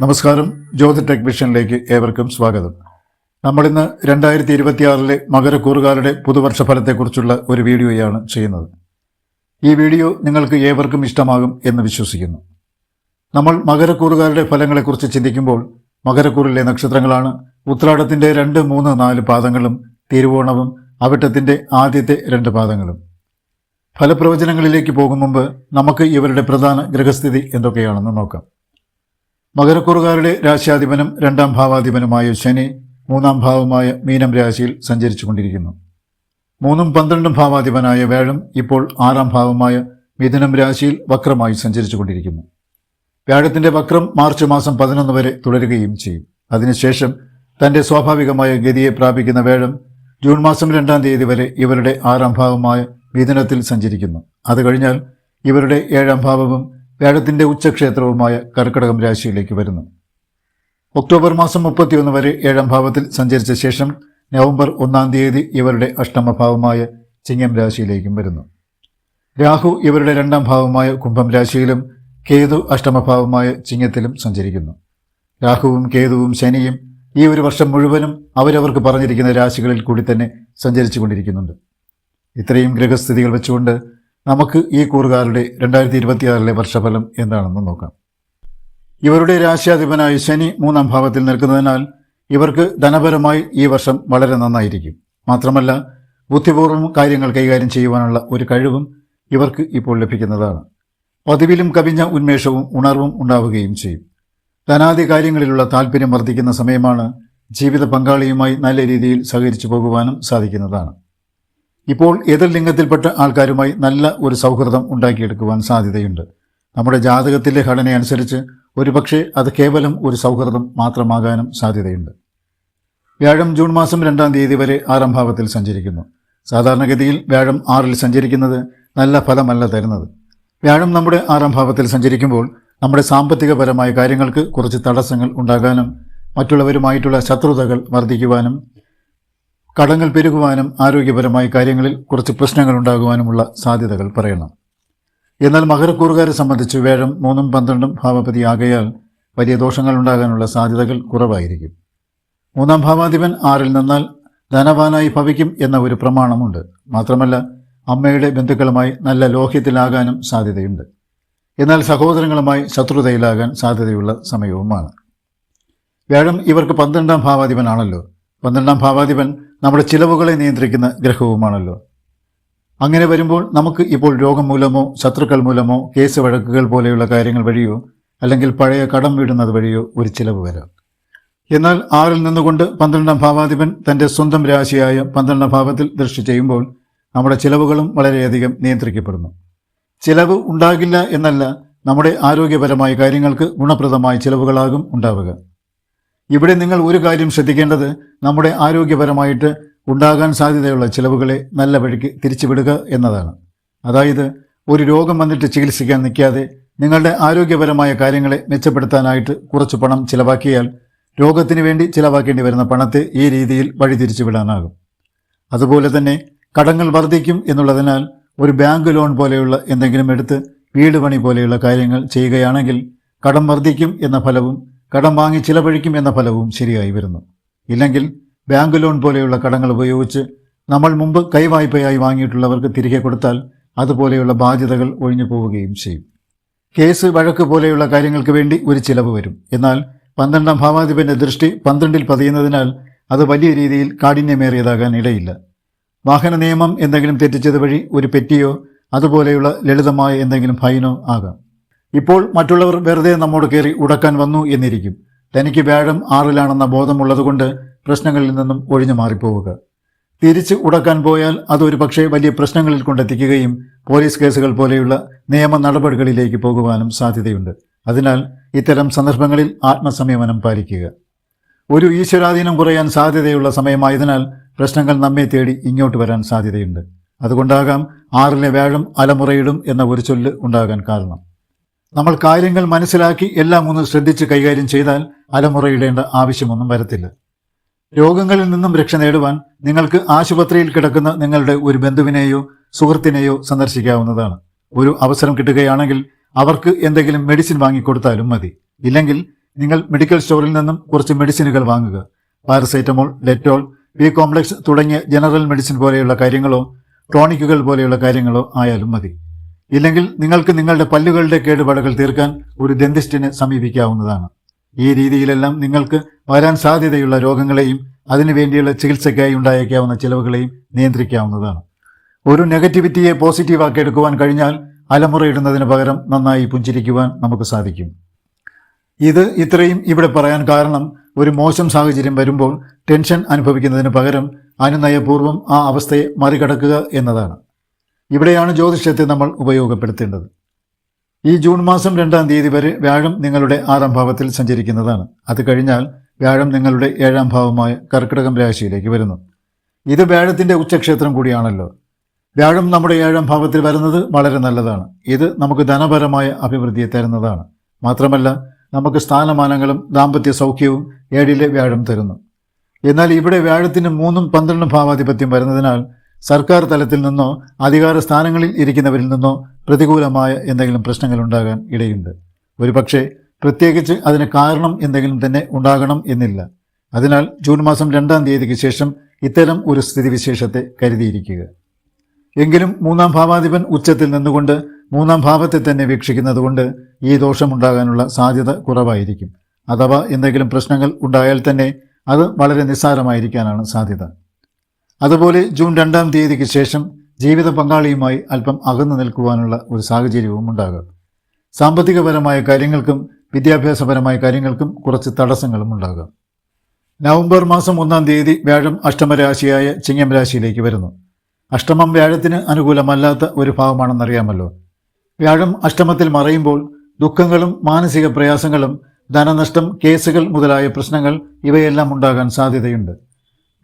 നമസ്കാരം. ജ്യോതി ടെക് വിഷനിലേക്ക് ഏവർക്കും സ്വാഗതം. നമ്മളിന്ന് രണ്ടായിരത്തി ഇരുപത്തിയാറിലെ മകരക്കൂറുകാരുടെ പുതുവർഷ ഫലത്തെക്കുറിച്ചുള്ള ഒരു വീഡിയോയാണ് ചെയ്യുന്നത്. ഈ വീഡിയോ നിങ്ങൾക്ക് ഏവർക്കും ഇഷ്ടമാകും എന്ന് വിശ്വസിക്കുന്നു. നമ്മൾ മകരക്കൂറുകാരുടെ ഫലങ്ങളെക്കുറിച്ച് ചിന്തിക്കുമ്പോൾ മകരക്കൂറിലെ നക്ഷത്രങ്ങളാണ് ഉത്രാടത്തിന്റെ രണ്ട് മൂന്ന് നാല് പാദങ്ങളും തിരുവോണവും അവിട്ടത്തിന്റെ ആദ്യത്തെ രണ്ട് പാദങ്ങളും. ഫലപ്രവചനങ്ങളിലേക്ക് പോകും മുമ്പ് നമുക്ക് ഇവരുടെ പ്രധാന ഗ്രഹസ്ഥിതി എന്തൊക്കെയാണെന്ന് നോക്കാം. മകരക്കുറുകാരുടെ രാശ്യാധിപനും രണ്ടാം ഭാവാധിപനുമായ ശനി മൂന്നാം ഭാവമായ മീനം രാശിയിൽ സഞ്ചരിച്ചു കൊണ്ടിരിക്കുന്നു മൂന്നും പന്ത്രണ്ടും ഭാവാധിപനായ വ്യാഴം ഇപ്പോൾ ആറാം ഭാവമായ മിഥുനം രാശിയിൽ വക്രമായി സഞ്ചരിച്ചു കൊണ്ടിരിക്കുന്നു വ്യാഴത്തിന്റെ വക്രം മാർച്ച് മാസം പതിനൊന്ന് വരെ തുടരുകയും ചെയ്യും. അതിനുശേഷം തന്റെ സ്വാഭാവികമായ ഗതിയെ പ്രാപിക്കുന്ന വേഴം ജൂൺ മാസം രണ്ടാം തീയതി വരെ ഇവരുടെ ആറാം ഭാവമായ മിഥുനത്തിൽ സഞ്ചരിക്കുന്നു. അത് കഴിഞ്ഞാൽ ഇവരുടെ ഏഴാം ഭാവവും വ്യാഴത്തിന്റെ ഉച്ചക്ഷേത്രവുമായ കർക്കിടകം രാശിയിലേക്ക് വരുന്നു. ഒക്ടോബർ മാസം മുപ്പത്തിയൊന്ന് വരെ ഏഴാം ഭാവത്തിൽ സഞ്ചരിച്ച ശേഷം നവംബർ ഒന്നാം തീയതി ഇവരുടെ അഷ്ടമഭാവമായ ചിങ്ങം രാശിയിലേക്കും വരുന്നു. രാഹു ഇവരുടെ രണ്ടാം ഭാവമായ കുംഭം രാശിയിലും കേതു അഷ്ടമഭാവമായ ചിങ്ങത്തിലും സഞ്ചരിക്കുന്നു. രാഹുവും കേതുവും ശനിയും ഈ ഒരു വർഷം മുഴുവനും അവരവർക്ക് പറഞ്ഞിരിക്കുന്ന രാശികളിൽ കൂടി തന്നെ സഞ്ചരിച്ചു കൊണ്ടിരിക്കുന്നുണ്ട് ഇത്രയും ഗ്രഹസ്ഥിതികൾ വെച്ചുകൊണ്ട് നമുക്ക് ഈ കൂറുകാരുടെ രണ്ടായിരത്തി ഇരുപത്തിയാറിലെ വർഷഫലം എന്താണെന്ന് നോക്കാം. ഇവരുടെ രാശ്യാധിപനായ ശനി മൂന്നാം ഭാവത്തിൽ നിൽക്കുന്നതിനാൽ ഇവർക്ക് ധനപരമായി ഈ വർഷം വളരെ നന്നായിരിക്കും. മാത്രമല്ല ബുദ്ധിപൂർവം കാര്യങ്ങൾ കൈകാര്യം ചെയ്യുവാനുള്ള ഒരു കഴിവും ഇവർക്ക് ഇപ്പോൾ ലഭിക്കുന്നതാണ്. പതിവിലും കവിഞ്ഞ ഉന്മേഷവും ഉണർവും ഉണ്ടാവുകയും ചെയ്യും. ധനാദി കാര്യങ്ങളിലുള്ള താല്പര്യം വർദ്ധിക്കുന്ന സമയമാണ് ജീവിത പങ്കാളിയുമായി നല്ല രീതിയിൽ സഹകരിച്ചു പോകുവാനും സാധിക്കുന്നതാണ്. ഇപ്പോൾ എതിർ ലിംഗത്തിൽപ്പെട്ട ആൾക്കാരുമായി നല്ല ഒരു സൗഹൃദം ഉണ്ടാക്കിയെടുക്കുവാൻ സാധ്യതയുണ്ട്. നമ്മുടെ ജാതകത്തിലെ ഘടനയനുസരിച്ച് ഒരുപക്ഷെ അത് കേവലം ഒരു സൗഹൃദം മാത്രമാകാനും സാധ്യതയുണ്ട്. വ്യാഴം ജൂൺ മാസം രണ്ടാം തീയതി വരെ ആറാം ഭാവത്തിൽ സഞ്ചരിക്കുന്നു. സാധാരണഗതിയിൽ വ്യാഴം ആറിൽ സഞ്ചരിക്കുന്നത് നല്ല ഫലമല്ല തരുന്നത്. വ്യാഴം നമ്മുടെ ആറാം ഭാവത്തിൽ സഞ്ചരിക്കുമ്പോൾ നമ്മുടെ സാമ്പത്തികപരമായ കാര്യങ്ങൾക്ക് കുറച്ച് തടസ്സങ്ങൾ ഉണ്ടാകാനും മറ്റുള്ളവരുമായിട്ടുള്ള ശത്രുതകൾ വർദ്ധിക്കുവാനും കടങ്ങൾ പെരുകുവാനും ആരോഗ്യപരമായ കാര്യങ്ങളിൽ കുറച്ച് പ്രശ്നങ്ങൾ ഉണ്ടാകുവാനുമുള്ള സാധ്യതകൾ പറയണം. എന്നാൽ മകരക്കൂറുകാരെ സംബന്ധിച്ച് വേഴം മൂന്നും പന്ത്രണ്ടും ഭാവപതി ആകയാൽ വലിയ ദോഷങ്ങൾ ഉണ്ടാകാനുള്ള സാധ്യതകൾ കുറവായിരിക്കും. മൂന്നാം ഭാവാധിപൻ ആറിൽ നിന്നാൽ ധനവാനായി ഭവിക്കും എന്ന ഒരു പ്രമാണമുണ്ട്. മാത്രമല്ല അമ്മയുടെ ബന്ധുക്കളുമായി നല്ല ലോഹ്യത്തിലാകാനും സാധ്യതയുണ്ട്. എന്നാൽ സഹോദരങ്ങളുമായി ശത്രുതയിലാകാൻ സാധ്യതയുള്ള സമയവുമാണ്. വ്യാഴം ഇവർക്ക് പന്ത്രണ്ടാം ഭാവാധിപനാണല്ലോ. പന്ത്രണ്ടാം ഭാവാധിപൻ നമ്മുടെ ചിലവുകളെ നിയന്ത്രിക്കുന്ന ഗ്രഹവുമാണല്ലോ. അങ്ങനെ വരുമ്പോൾ നമുക്ക് ഇപ്പോൾ രോഗം മൂലമോ ശത്രുക്കൾ മൂലമോ കേസ് വഴക്കുകൾ പോലെയുള്ള കാര്യങ്ങൾ വഴിയോ അല്ലെങ്കിൽ പഴയ കടം വീടുന്നത് വഴിയോ ഒരു ചിലവ് വരാം. എന്നാൽ ആറിൽ നിന്നുകൊണ്ട് പന്ത്രണ്ടാം ഭാവാധിപൻ തന്റെ സ്വന്തം രാശിയായ പന്ത്രണ്ടാം ഭാവത്തിൽ ദൃഷ്ടി ചെയ്യുമ്പോൾ നമ്മുടെ ചിലവുകളും വളരെയധികം നിയന്ത്രിക്കപ്പെടുന്നു. ചിലവ് ഉണ്ടാകില്ല എന്നല്ല നമ്മുടെ ആരോഗ്യപരമായ കാര്യങ്ങൾക്ക് ഗുണപ്രദമായ ചിലവുകളാകും ഉണ്ടാവുക. ഇവിടെ നിങ്ങൾ ഒരു കാര്യം ശ്രദ്ധിക്കേണ്ടത് നമ്മുടെ ആരോഗ്യപരമായിട്ട് ഉണ്ടാകാൻ സാധ്യതയുള്ള ചിലവുകളെ നല്ല വഴിക്ക് തിരിച്ചുവിടുക എന്നതാണ്. അതായത് ഒരു രോഗം വന്നിട്ട് ചികിത്സിക്കാൻ നിൽക്കാതെ നിങ്ങളുടെ ആരോഗ്യപരമായ കാര്യങ്ങളെ മെച്ചപ്പെടുത്താനായിട്ട് കുറച്ച് പണം ചിലവാക്കിയാൽ രോഗത്തിന് വേണ്ടി ചിലവാക്കേണ്ടി വരുന്ന പണത്തെ ഈ രീതിയിൽ വഴിതിരിച്ചു വിടാനാകും അതുപോലെ തന്നെ കടങ്ങൾ വർദ്ധിക്കും എന്നുള്ളതിനാൽ ഒരു ബാങ്ക് ലോൺ പോലെയുള്ള എന്തെങ്കിലും എടുത്ത് വീട് പണി പോലെയുള്ള കാര്യങ്ങൾ ചെയ്യുകയാണെങ്കിൽ കടം വർദ്ധിക്കും എന്ന ഫലവും കടം വാങ്ങി ചിലവഴിക്കും എന്ന ഫലവും ശരിയായി വരുന്നു. ഇല്ലെങ്കിൽ ബാങ്ക് ലോൺ പോലെയുള്ള കടങ്ങൾ ഉപയോഗിച്ച് നമ്മൾ മുമ്പ് കൈവായ്പയായി വാങ്ങിയിട്ടുള്ളവർക്ക് തിരികെ കൊടുത്താൽ അതുപോലെയുള്ള ബാധ്യതകൾ ഒഴിഞ്ഞു പോവുകയും ചെയ്യും. കേസ് വഴക്ക് പോലെയുള്ള കാര്യങ്ങൾക്ക് വേണ്ടി ഒരു ചിലവ് വരും. എന്നാൽ പന്ത്രണ്ടാം ഭാവാധിപന്റെ ദൃഷ്ടി പന്ത്രണ്ടിൽ പതിയുന്നതിനാൽ അത് വലിയ രീതിയിൽ കാഠിന്യമേറിയതാകാൻ ഇടയില്ല. വാഹന നിയമം എന്തെങ്കിലും തെറ്റിച്ചത് വഴി ഒരു പെറ്റിയോ അതുപോലെയുള്ള ലളിതമായ എന്തെങ്കിലും ഫൈനോ ആകാം. ഇപ്പോൾ മറ്റുള്ളവർ വെറുതെ നമ്മോട് കയറി ഉടക്കാൻ വന്നു എന്നിരിക്കും. തനിക്ക് വ്യാഴം ആറിലാണെന്ന ബോധമുള്ളതുകൊണ്ട് പ്രശ്നങ്ങളിൽ നിന്നും ഒഴിഞ്ഞു മാറിപ്പോവുക. തിരിച്ച് ഉടക്കാൻ പോയാൽ അതൊരു പക്ഷേ വലിയ പ്രശ്നങ്ങളിൽ കൊണ്ടെത്തിക്കുകയും പോലീസ് കേസുകൾ പോലെയുള്ള നിയമ നടപടികളിലേക്ക് പോകുവാനും സാധ്യതയുണ്ട്. അതിനാൽ ഇത്തരം സന്ദർഭങ്ങളിൽ ആത്മസംയമനം പാലിക്കുക. ഒരു ഈശ്വരാധീനം കുറയാൻ സാധ്യതയുള്ള സമയമായതിനാൽ പ്രശ്നങ്ങൾ നമ്മെ തേടി ഇങ്ങോട്ട് വരാൻ സാധ്യതയുണ്ട്. അതുകൊണ്ടാകാം ആറിലെ വ്യാഴം അലമുറയിടും എന്ന ഒരു ചൊല്ല് ഉണ്ടാകാൻ കാരണം. നമ്മൾ കാര്യങ്ങൾ മനസ്സിലാക്കി എല്ലാം ഒന്ന് ശ്രദ്ധിച്ച് കൈകാര്യം ചെയ്താൽ അലമുറയിടേണ്ട ആവശ്യമൊന്നും വരത്തില്ല. രോഗങ്ങളിൽ നിന്നും രക്ഷ നേടുവാൻ നിങ്ങൾക്ക് ആശുപത്രിയിൽ കിടക്കുന്ന നിങ്ങളുടെ ഒരു ബന്ധുവിനെയോ സുഹൃത്തിനെയോ സന്ദർശിക്കാവുന്നതാണ്. ഒരു അവസരം കിട്ടുകയാണെങ്കിൽ അവർക്ക് എന്തെങ്കിലും മെഡിസിൻ വാങ്ങിക്കൊടുത്താലും മതി. ഇല്ലെങ്കിൽ നിങ്ങൾ മെഡിക്കൽ സ്റ്റോറിൽ നിന്നും കുറച്ച് മെഡിസിനുകൾ വാങ്ങുക. പാരസെറ്റമോൾ ഡെറ്റോൾ ബി കോംപ്ലക്സ് തുടങ്ങിയ ജനറൽ മെഡിസിൻ പോലെയുള്ള കാര്യങ്ങളോ ടോണിക്കുകൾ പോലെയുള്ള കാര്യങ്ങളോ ആയാലും മതി. ഇല്ലെങ്കിൽ നിങ്ങൾക്ക് നിങ്ങളുടെ പല്ലുകളുടെ കേടുപാടുകൾ തീർക്കാൻ ഒരു ദന്തിസ്റ്റിനെ സമീപിക്കാവുന്നതാണ്. ഈ രീതിയിലെല്ലാം നിങ്ങൾക്ക് വരാൻ സാധ്യതയുള്ള രോഗങ്ങളെയും അതിനുവേണ്ടിയുള്ള ചികിത്സയ്ക്കായി ഉണ്ടായേക്കാവുന്ന ചിലവുകളെയും നിയന്ത്രിക്കാവുന്നതാണ്. ഒരു നെഗറ്റിവിറ്റിയെ പോസിറ്റീവാക്കി എടുക്കുവാൻ കഴിഞ്ഞാൽ അലമുറയിടുന്നതിന് പകരം നന്നായി പുഞ്ചിരിക്കുവാൻ നമുക്ക് സാധിക്കും. ഇത് ഇത്രയും ഇവിടെ പറയാൻ കാരണം ഒരു മോശം സാഹചര്യം വരുമ്പോൾ ടെൻഷൻ അനുഭവിക്കുന്നതിന് പകരം അനുനയപൂർവം ആ അവസ്ഥയെ മറികടക്കുക എന്നതാണ്. ഇവിടെയാണ് ജ്യോതിഷത്തെ നമ്മൾ ഉപയോഗപ്പെടുത്തേണ്ടത്. ഈ ജൂൺ മാസം രണ്ടാം തീയതി വരെ വ്യാഴം നിങ്ങളുടെ ആറാം ഭാവത്തിൽ സഞ്ചരിക്കുന്നതാണ്. അത് കഴിഞ്ഞാൽ വ്യാഴം നിങ്ങളുടെ ഏഴാം ഭാവമായ കർക്കിടകം രാശിയിലേക്ക് വരുന്നു. ഇത് വ്യാഴത്തിന്റെ ഉച്ചക്ഷേത്രം കൂടിയാണല്ലോ. വ്യാഴം നമ്മുടെ ഏഴാം ഭാവത്തിൽ വരുന്നത് വളരെ നല്ലതാണ്. ഇത് നമുക്ക് ധനപരമായ അഭിവൃദ്ധിയെ തരുന്നതാണ്. മാത്രമല്ല നമുക്ക് സ്ഥാനമാനങ്ങളും ദാമ്പത്യ സൗഖ്യവും ഏഴിലെ വ്യാഴം തരുന്നു. എന്നാൽ ഇവിടെ വ്യാഴത്തിന് മൂന്നും പന്ത്രണ്ടും ഭാവാധിപത്യം വരുന്നതിനാൽ സർക്കാർ തലത്തിൽ നിന്നോ അധികാര സ്ഥാനങ്ങളിൽ ഇരിക്കുന്നവരിൽ നിന്നോ പ്രതികൂലമായ എന്തെങ്കിലും പ്രശ്നങ്ങൾ ഉണ്ടാകാൻ ഇടയുണ്ട്. ഒരുപക്ഷെ പ്രത്യേകിച്ച് അതിന് കാരണം എന്തെങ്കിലും തന്നെ ഉണ്ടാകണം എന്നില്ല. അതിനാൽ ജൂൺ മാസം രണ്ടാം തീയതിക്ക് ശേഷം ഇത്തരം ഒരു സ്ഥിതിവിശേഷത്തെ കരുതിയിരിക്കുക. എങ്കിലും മൂന്നാം ഭാവാധിപൻ ഉച്ചത്തിൽ നിന്നുകൊണ്ട് മൂന്നാം ഭാവത്തെ തന്നെ വീക്ഷിക്കുന്നതുകൊണ്ട് ഈ ദോഷമുണ്ടാകാനുള്ള സാധ്യത കുറവായിരിക്കും. അഥവാ എന്തെങ്കിലും പ്രശ്നങ്ങൾ ഉണ്ടായാൽ തന്നെ അത് വളരെ നിസ്സാരമായിരിക്കാനാണ് സാധ്യത. അതുപോലെ ജൂൺ രണ്ടാം തീയതിക്ക് ശേഷം ജീവിത പങ്കാളിയുമായി അല്പം അകന്നു നിൽക്കുവാനുള്ള ഒരു സാഹചര്യവും ഉണ്ടാകും. സാമ്പത്തികപരമായ കാര്യങ്ങൾക്കും വിദ്യാഭ്യാസപരമായ കാര്യങ്ങൾക്കും കുറച്ച് തടസ്സങ്ങളും ഉണ്ടാകാം. നവംബർ മാസം ഒന്നാം തീയതി വ്യാഴം അഷ്ടമരാശിയായ ചിങ്ങം രാശിയിലേക്ക് വരുന്നു. അഷ്ടമം വ്യാഴത്തിന് അനുകൂലമല്ലാത്ത ഒരു ഭാവമാണെന്നറിയാമല്ലോ. വ്യാഴം അഷ്ടമത്തിൽ മറയുമ്പോൾ ദുഃഖങ്ങളും മാനസിക പ്രയാസങ്ങളും ധനനഷ്ടം കേസുകൾ മുതലായ പ്രശ്നങ്ങൾ ഇവയെല്ലാം ഉണ്ടാകാൻ സാധ്യതയുണ്ട്.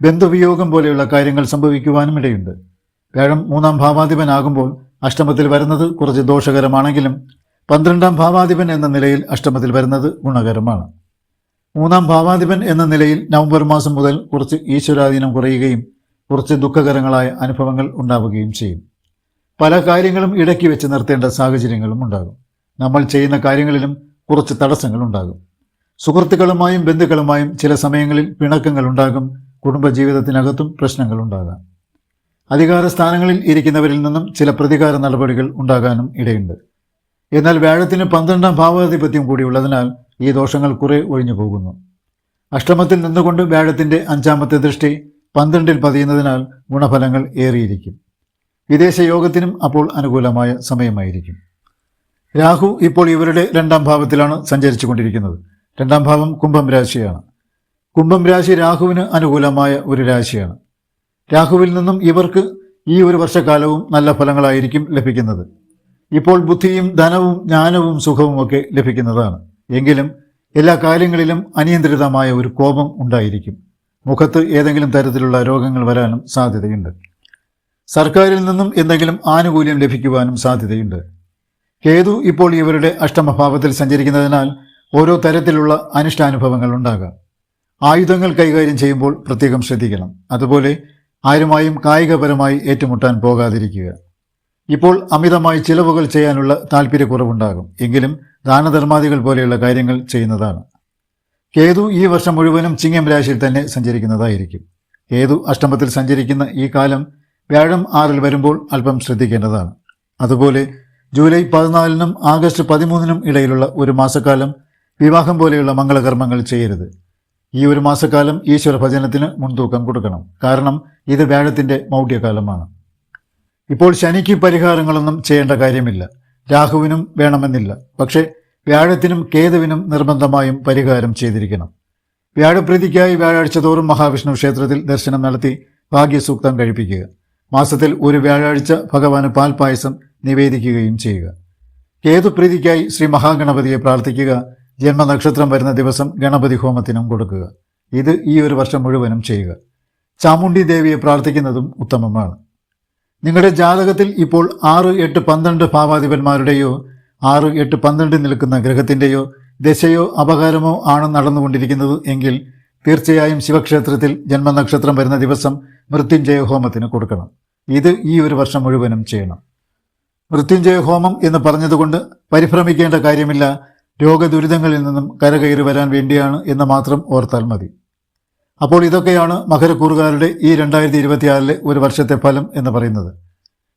ബന്ധുവിയോഗം പോലെയുള്ള കാര്യങ്ങൾ സംഭവിക്കുവാനും ഇടയുണ്ട്. വ്യാഴം മൂന്നാം ഭാവാധിപനാകുമ്പോൾ അഷ്ടമത്തിൽ വരുന്നത് കുറച്ച് ദോഷകരമാണെങ്കിലും പന്ത്രണ്ടാം ഭാവാധിപൻ എന്ന നിലയിൽ അഷ്ടമത്തിൽ വരുന്നത് ഗുണകരമാണ്. മൂന്നാം ഭാവാധിപൻ എന്ന നിലയിൽ നവംബർ മാസം മുതൽ കുറച്ച് ഈശ്വരാധീനം കുറയുകയും കുറച്ച് ദുഃഖകരങ്ങളായ അനുഭവങ്ങൾ ഉണ്ടാവുകയും ചെയ്യും. പല കാര്യങ്ങളും ഇടയ്ക്ക് വെച്ച് നിർത്തേണ്ട സാഹചര്യങ്ങളും ഉണ്ടാകും. നമ്മൾ ചെയ്യുന്ന കാര്യങ്ങളിലും കുറച്ച് തടസ്സങ്ങൾ ഉണ്ടാകും. സുഹൃത്തുക്കളുമായും ബന്ധുക്കളുമായും ചില സമയങ്ങളിൽ പിണക്കങ്ങൾ ഉണ്ടാകും. കുടുംബജീവിതത്തിനകത്തും പ്രശ്നങ്ങൾ ഉണ്ടാകാം അധികാര സ്ഥാനങ്ങളിൽ ഇരിക്കുന്നവരിൽ നിന്നും ചില പ്രതികാര നടപടികൾ ഉണ്ടാകാനും ഇടയുണ്ട്. എന്നാൽ വ്യാഴത്തിന് പന്ത്രണ്ടാം ഭാവാധിപത്യം കൂടിയുള്ളതിനാൽ ഈ ദോഷങ്ങൾ കുറെ ഒഴിഞ്ഞു പോകുന്നു. അഷ്ടമത്തിൽ നിന്നുകൊണ്ട് വ്യാഴത്തിന്റെ അഞ്ചാമത്തെ ദൃഷ്ടി പന്ത്രണ്ടിൽ പതിയുന്നതിനാൽ ഗുണഫലങ്ങൾ ഏറിയിരിക്കും. വിദേശ യോഗത്തിനും അപ്പോൾ അനുകൂലമായ സമയമായിരിക്കും. രാഹു ഇപ്പോൾ ഇവരുടെ രണ്ടാം ഭാവത്തിലാണ് സഞ്ചരിച്ചു കൊണ്ടിരിക്കുന്നത് രണ്ടാം ഭാവം കുംഭം രാശിയാണ്. കുംഭം രാശി രാഹുവിന് അനുകൂലമായ ഒരു രാശിയാണ്. രാഹുവിൽ നിന്നും ഇവർക്ക് ഈ ഒരു വർഷക്കാലവും നല്ല ഫലങ്ങളായിരിക്കും ലഭിക്കുന്നത്. ഇപ്പോൾ ബുദ്ധിയും ധനവും ജ്ഞാനവും സുഖവും ഒക്കെ ലഭിക്കുന്നതാണ്. എങ്കിലും എല്ലാ കാര്യങ്ങളിലും അനിയന്ത്രിതമായ ഒരു കോപം ഉണ്ടായിരിക്കും. മുഖത്ത് ഏതെങ്കിലും തരത്തിലുള്ള രോഗങ്ങൾ വരാനും സാധ്യതയുണ്ട്. സർക്കാരിൽ നിന്നും എന്തെങ്കിലും ആനുകൂല്യം ലഭിക്കുവാനും സാധ്യതയുണ്ട്. കേതു ഇപ്പോൾ ഇവരുടെ അഷ്ടമഭാവത്തിൽ സഞ്ചരിക്കുന്നതിനാൽ ഓരോ തരത്തിലുള്ള അനിഷ്ടാനുഭവങ്ങൾ ഉണ്ടാകാം. ആയുധങ്ങൾ കൈകാര്യം ചെയ്യുമ്പോൾ പ്രത്യേകം ശ്രദ്ധിക്കണം. അതുപോലെ ആരുമായും കായികപരമായി ഏറ്റുമുട്ടാൻ പോകാതിരിക്കുക. ഇപ്പോൾ അമിതമായി ചിലവുകൾ ചെയ്യാനുള്ള താല്പര്യക്കുറവുണ്ടാകും എങ്കിലും ദാനധർമാദികൾ പോലെയുള്ള കാര്യങ്ങൾ ചെയ്യുന്നതാണ്. കേതു ഈ വർഷം മുഴുവനും ചിങ്ങം രാശിയിൽ തന്നെ സഞ്ചരിക്കുന്നതായിരിക്കും. കേതു അഷ്ടമത്തിൽ സഞ്ചരിക്കുന്ന ഈ കാലം വ്യാഴം ആറിൽ വരുമ്പോൾ അല്പം ശ്രദ്ധിക്കേണ്ടതാണ്. അതുപോലെ ജൂലൈ പതിനാലിനും ആഗസ്റ്റ് പതിമൂന്നിനും ഇടയിലുള്ള ഒരു മാസക്കാലം വിവാഹം പോലെയുള്ള മംഗളകർമ്മങ്ങൾ ചെയ്യരുത്. ഈ ഒരു മാസക്കാലം ഈശ്വര ഭജനത്തിന് മുൻതൂക്കം കൊടുക്കണം. കാരണം ഇത് വ്യാഴത്തിന്റെ മൗഢ്യകാലമാണ്. ഇപ്പോൾ ശനിക്ക് പരിഹാരങ്ങളൊന്നും ചെയ്യേണ്ട കാര്യമില്ല. രാഹുവിനും വേണമെന്നില്ല. പക്ഷേ വ്യാഴത്തിനും കേതുവിനും നിർബന്ധമായും പരിഹാരം ചെയ്തിരിക്കണം. വ്യാഴപ്രീതിക്കായി വ്യാഴാഴ്ച തോറും മഹാവിഷ്ണു ക്ഷേത്രത്തിൽ ദർശനം നടത്തി ഭാഗ്യസൂക്തം കഴിപ്പിക്കുക. മാസത്തിൽ ഒരു വ്യാഴാഴ്ച ഭഗവാന് പാൽപായസം നിവേദിക്കുകയും ചെയ്യുക. കേതുപ്രീതിക്കായി ശ്രീ മഹാഗണപതിയെ പ്രാർത്ഥിക്കുക. ജന്മനക്ഷത്രം വരുന്ന ദിവസം ഗണപതി ഹോമത്തിനും കൊടുക്കുക. ഇത് ഈ ഒരു വർഷം മുഴുവനും ചെയ്യുക. ചാമുണ്ഡി ദേവിയെ പ്രാർത്ഥിക്കുന്നതും ഉത്തമമാണ്. നിങ്ങളുടെ ജാതകത്തിൽ ഇപ്പോൾ ആറ് എട്ട് പന്ത്രണ്ട് ഭാവാധിപന്മാരുടെയോ ആറ് എട്ട് പന്ത്രണ്ട് നിൽക്കുന്ന ഗ്രഹത്തിന്റെയോ ദശയോ അപകാരമോ ആണ് നടന്നുകൊണ്ടിരിക്കുന്നത് എങ്കിൽ തീർച്ചയായും ശിവക്ഷേത്രത്തിൽ ജന്മനക്ഷത്രം വരുന്ന ദിവസം മൃത്യുഞ്ജയ ഹോമത്തിന് കൊടുക്കണം. ഇത് ഈ ഒരു വർഷം മുഴുവനും ചെയ്യണം. മൃത്യുഞ്ജയ ഹോമം എന്ന് പറഞ്ഞതുകൊണ്ട് പരിഭ്രമിക്കേണ്ട കാര്യമില്ല. രോഗദുരിതങ്ങളിൽ നിന്നും കരകയറി വരാൻ വേണ്ടിയാണ് എന്ന് മാത്രം ഓർത്താൽ മതി. അപ്പോൾ ഇതൊക്കെയാണ് മകരക്കൂറുകാരുടെ ഈ രണ്ടായിരത്തി ഇരുപത്തിയാറിലെ ഒരു വർഷത്തെ ഫലം എന്ന് പറയുന്നത്.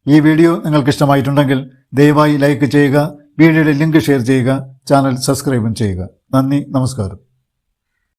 ഈ വീഡിയോ നിങ്ങൾക്ക് ഇഷ്ടമായിട്ടുണ്ടെങ്കിൽ ദയവായി ലൈക്ക് ചെയ്യുക വീഡിയോയുടെ ലിങ്ക് ഷെയർ ചെയ്യുക ചാനൽ സബ്സ്ക്രൈബും ചെയ്യുക. നന്ദി നമസ്കാരം.